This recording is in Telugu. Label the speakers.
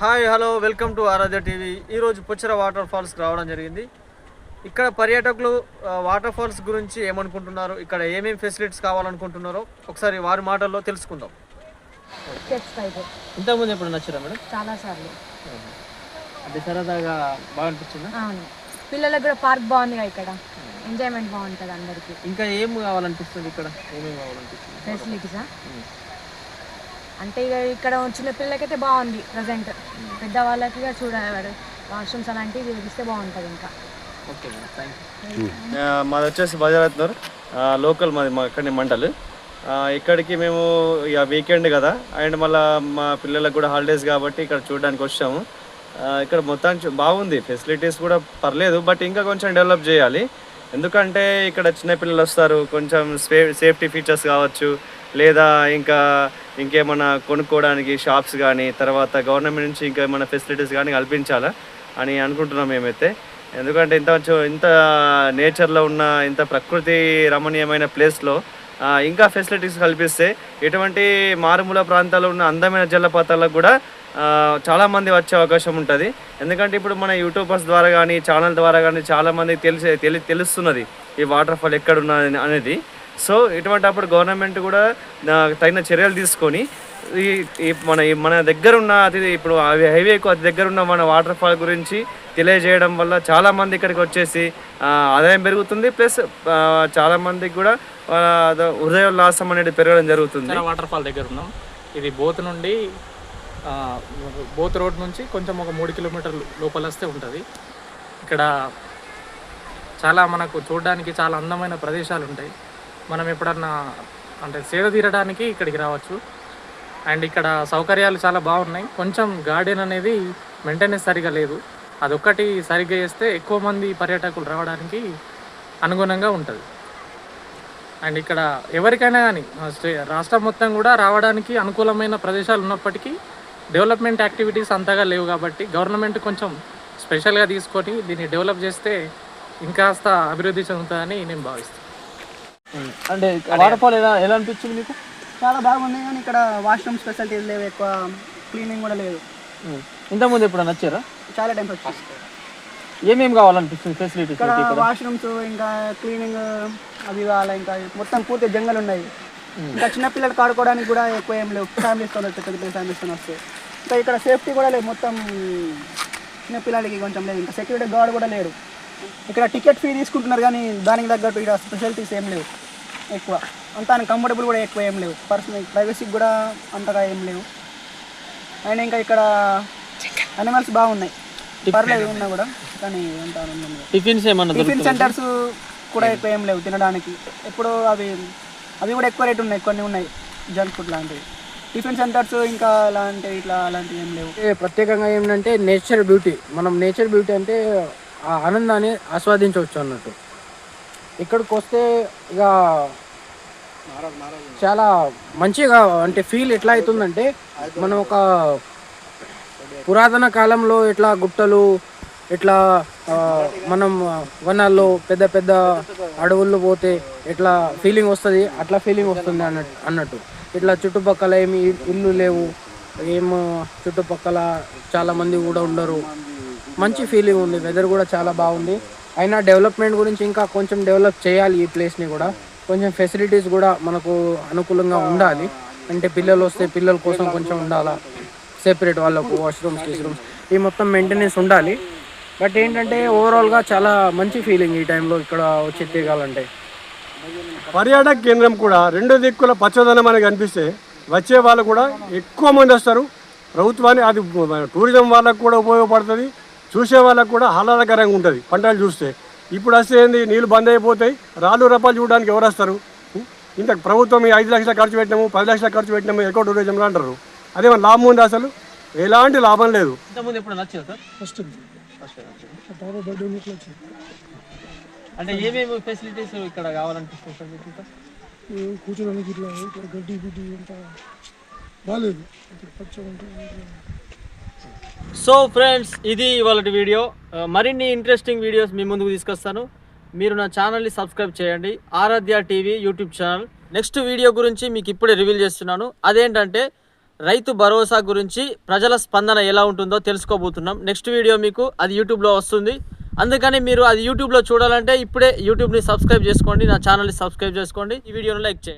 Speaker 1: Hi hello welcome to Aaradhya TV. ఈరోజు పుచ్చర వాటర్ ఫాల్స్కి రావడం జరిగింది. ఇక్కడ పర్యాటకులు వాటర్ ఫాల్స్ గురించి ఏమనుకుంటున్నారు? ఇక్కడ ఏమేమి ఫెసిలిటీస్ కావాలనుకుంటున్నారో ఒకసారి వారి మాటల్లో తెలుసుకుందాం. ఇంతకుముందు ఎప్పుడు నచ్చారా మేడం?
Speaker 2: చాలా సార్లు
Speaker 1: అంటే సరదాగా బాగా అనిపించిందా?
Speaker 2: అవును. పిల్లలకు కూడా పార్క్ బాగుంది ఇక్కడ. ఎంజాయ్మెంట్ బాగుంటుంది అందరికి.
Speaker 1: ఇంకా ఏం కావాలనిపిస్తుంది ఇక్కడ? ఏమేమి కావాలనిపిస్తుంది?
Speaker 2: ఫెసిలిటీసా అంటే ఇక ఇక్కడ చిన్న పిల్లలకైతే బాగుంది ప్రజెంట్. పెద్దవాళ్ళకి ఇక చూడాలి వాష్రూమ్స్ అలాంటివి ఇస్తే బాగుంటుంది ఇంకా.
Speaker 3: మాది వచ్చేసి బజారత్నూర్. లోకల్ మాది మా ఇక్కడి మండల్. ఆ, ఇక్కడికి మేము ఇక వీకెండ్ కదా అండ్ మళ్ళీ మా పిల్లలకు కూడా హాలిడేస్ కాబట్టి ఇక్కడ చూడడానికి వచ్చాము. ఇక్కడ మొత్తానికి చూ- బాగుంది ఫెసిలిటీస్ కూడా పర్లేదు బట్ ఇంకా కొంచెం డెవలప్ చేయాలి. ఎందుకంటే ఇక్కడ చిన్న పిల్లలు వస్తారు కొంచెం సే సేఫ్టీ ఫీచర్స్ కావచ్చు లేదా ఇంకా ఇంకేమైనా కొనుక్కోవడానికి షాప్స్ కానీ తర్వాత గవర్నమెంట్ నుంచి ఇంకేమైనా ఫెసిలిటీస్ కానీ కల్పించాలా అని అనుకుంటున్నాం మేమైతే. ఎందుకంటే ఇంత ఇంత నేచర్లో ఉన్న ఇంత ప్రకృతి రమణీయమైన ప్లేస్లో ఇంకా ఫెసిలిటీస్ కల్పిస్తే ఎటువంటి మారుమూల ప్రాంతాల్లో ఉన్న అందమైన జలపాతాలకు కూడా చాలామంది వచ్చే అవకాశం ఉంటుంది. ఎందుకంటే ఇప్పుడు మన యూట్యూబర్స్ ద్వారా కానీ ఛానల్ ద్వారా కానీ చాలామంది తెలిసే తెలి తెలుస్తున్నది ఈ వాటర్ ఫాల్ ఎక్కడ అనేది. సో ఇటువంటి అప్పుడు గవర్నమెంట్ కూడా తగిన చర్యలు తీసుకొని ఈ మన మన దగ్గర ఉన్న అతి ఇప్పుడు హైవేకు అతి దగ్గర ఉన్న మన వాటర్ ఫాల్ గురించి తెలియజేయడం వల్ల చాలామంది ఇక్కడికి వచ్చేసి ఆదాయం పెరుగుతుంది. ప్లస్ చాలామందికి కూడా హృదయోల్లాసం అనేది పెరగడం జరుగుతుంది.
Speaker 4: వాటర్ ఫాల్ దగ్గర ఉన్నాం. ఇది బోత్ నుండి బోత్ రోడ్ నుంచి కొంచెం ఒక మూడు కిలోమీటర్లు లోపల వస్తే ఉంటుంది. ఇక్కడ చాలా మనకు చూడడానికి చాలా అందమైన ప్రదేశాలు ఉంటాయి. మనం ఎప్పుడన్నా అంటే సేద తీరడానికి ఇక్కడికి రావచ్చు. అండ్ ఇక్కడ సౌకర్యాలు చాలా బాగున్నాయి. కొంచెం గార్డెన్ అనేది మెయింటెనెన్స్ సరిగా లేదు. అదొక్కటి సరిగ్గా చేస్తే ఎక్కువ మంది పర్యాటకులు రావడానికి అనుగుణంగా ఉంటుంది. అండ్ ఇక్కడ ఎవరికైనా కానీ రాష్ట్రం మొత్తం కూడా రావడానికి అనుకూలమైన ప్రదేశాలు ఉన్నప్పటికీ డెవలప్మెంట్ యాక్టివిటీస్ అంతగా లేవు కాబట్టి గవర్నమెంట్ కొంచెం స్పెషల్గా తీసుకొని దీన్ని డెవలప్ చేస్తే ఇంకాస్త అభివృద్ధి చెందుతుందని నేను భావిస్తాను
Speaker 1: అంటే వాటర్ ఫాల్ ఎలా ఎలా అనిపించింది మీకు?
Speaker 5: చాలా బాగుంది కానీ ఇక్కడ వాష్రూమ్ ఫెసిలిటీస్ లేవు ఎక్కువ క్లీనింగ్ కూడా లేదు.
Speaker 1: ఇంతకుముందు ఎప్పుడు నచ్చారా
Speaker 5: చాలా టైం వచ్చింది
Speaker 1: ఏమేమి కావాలనిపిస్తుంది ఫెసిలిటీస్
Speaker 5: ఇక్కడ వాష్రూమ్స్ ఇంకా క్లీనింగ్ అవి కావాలి ఇంకా మొత్తం పూర్తి జంగల్ ఉన్నాయి. ఇంకా చిన్న పిల్లలకి ఆడుకోవడానికి కూడా ఎక్కువ ఏం లేవు. ఫ్యామిలీస్తో వచ్చి పెద్ద పెద్ద ఫ్యామిలీస్తో వస్తే. ఇంకా ఇక్కడ సేఫ్టీ కూడా లేదు మొత్తం చిన్న పిల్లలకి కొంచెం లేదు. ఇంకా సెక్యూరిటీ గార్డ్ కూడా లేడు ఇక్కడ టికెట్ ఫీ తీసుకుంటున్నారు కానీ దానికి తగ్గట్టు ఇక్కడ స్పెషాలిటీస్ ఏం లేవు. ఎక్కువ. అంతా కంఫర్టబుల్ కూడా ఎక్కువ ఏం లేవు. పర్సనల్ ప్రైవసీకి కూడా అంతగా ఏం లేవు. అండ్ ఇంకా ఇక్కడ అనిమల్స్ బాగున్నాయి. పర్లేదు ఉన్నా కూడా కానీ అంత
Speaker 1: టిఫిన్స్ ఏమన్నా
Speaker 5: టిఫిన్ సెంటర్స్ కూడా ఎక్కువ ఏం లేవు తినడానికి. ఎప్పుడు అవి అవి కూడా ఎక్కువ రేట్ ఉన్నాయి. కొన్ని ఉన్నాయి. జంక్ ఫుడ్ లాంటివి. టిఫిన్ సెంటర్స్ ఇంకా అలాంటి ఇట్లా అలాంటివి ఏం లేవు.
Speaker 6: ప్రత్యేకంగా ఏంటంటే నేచర్ బ్యూటీ మనం నేచర్ బ్యూటీ అంటే ఆ ఆనందాన్ని ఆస్వాదించవచ్చు అన్నట్టు. ఇక్కడికి వస్తే ఇక చాలా మంచిగా అంటే ఫీల్ ఎట్లా అవుతుందంటే మనం ఒక పురాతన కాలంలో ఇట్లా గుట్టలు ఇట్లా మనం వనాల్లో పెద్ద పెద్ద అడవుల్లో పోతే ఇట్లా ఫీలింగ్ వస్తుంది? అట్లా ఫీలింగ్ వస్తుంది అన్నట్టు అన్నట్టు. ఇట్లా చుట్టుపక్కల ఏమి ఇల్లు లేవు ఏం చుట్టుపక్కల చాలామంది కూడా ఉండరు. మంచి ఫీలింగ్ ఉంది. వెదర్ కూడా చాలా బాగుంది. అయినా డెవలప్మెంట్ గురించి ఇంకా కొంచెం డెవలప్ చేయాలి ఈ ప్లేస్ని కూడా. కొంచెం ఫెసిలిటీస్ కూడా మనకు అనుకూలంగా ఉండాలి. అంటే పిల్లలు వస్తే పిల్లల కోసం కొంచెం ఉండాలా? సెపరేట్ వాళ్ళకు వాష్రూమ్స్ రూమ్స్ ఈ మొత్తం మెయింటెనెన్స్ ఉండాలి. బట్ ఏంటంటే ఓవరాల్గా చాలా మంచి ఫీలింగ్ ఈ టైంలో ఇక్కడ వచ్చి తిరగాలంటే.
Speaker 7: పర్యాటక కేంద్రం కూడా రెండు దిక్కుల పచ్చదనం అని కనిపిస్తే వచ్చే వాళ్ళు కూడా ఎక్కువ మంది వస్తారు. ప్రభుత్వాన్ని అది టూరిజం వాళ్ళకు కూడా ఉపయోగపడుతుంది. చూసే వాళ్ళకు కూడా ఆహ్లాదకరంగా ఉంటుంది. పంటలు చూస్తే. ఇప్పుడు వస్తే ఏంది నీళ్ళు బంద్ అయిపోతాయి. రాళ్ళు రపాలు చూడడానికి ఎవరు వస్తారు? ఇంత ప్రభుత్వం ఈ ఐదు లక్షలు ఖర్చు పెట్టినాము పది లక్షలు ఖర్చు పెట్టినాము ఎక్కువ టూరిజంలో అంటారు. అదేమన్నా లాభం ఉంది అసలు? ఎలాంటి లాభం లేదు.
Speaker 1: ఫస్ట్ అంటే ఏమేమి ఫెసిలిటీస్ ఇక్కడ కావాలనిపిస్తుంది?
Speaker 8: కూర్చోడానికి ఇట్లా గడ్డి బిడ్డి అంతా బాగాలేదు.
Speaker 1: సో ఫ్రెండ్స్ ఇది ఇవాళ వీడియో. మరిన్ని ఇంట్రెస్టింగ్ వీడియోస్ మీ ముందుకు తీసుకొస్తాను. మీరు నా ఛానల్ని సబ్స్క్రైబ్ చేయండి. Aaradhya TV YouTube channel next video గురించి మీకు ఇప్పుడే రివీల్ చేస్తున్నాను. అదేంటంటే రైతు భరోసా గురించి ప్రజల స్పందన ఎలా ఉంటుందో తెలుసుకోబోతున్నాం. నెక్స్ట్ వీడియో మీకు అది యూట్యూబ్లో వస్తుంది. అందుకని మీరు అది యూట్యూబ్లో చూడాలంటే ఇప్పుడే యూట్యూబ్ని సబ్స్క్రైబ్ చేసుకోండి నా ఛానల్ని సబ్స్క్రైబ్ చేసుకోండి. ఈ వీడియోని లైక్ చేయండి.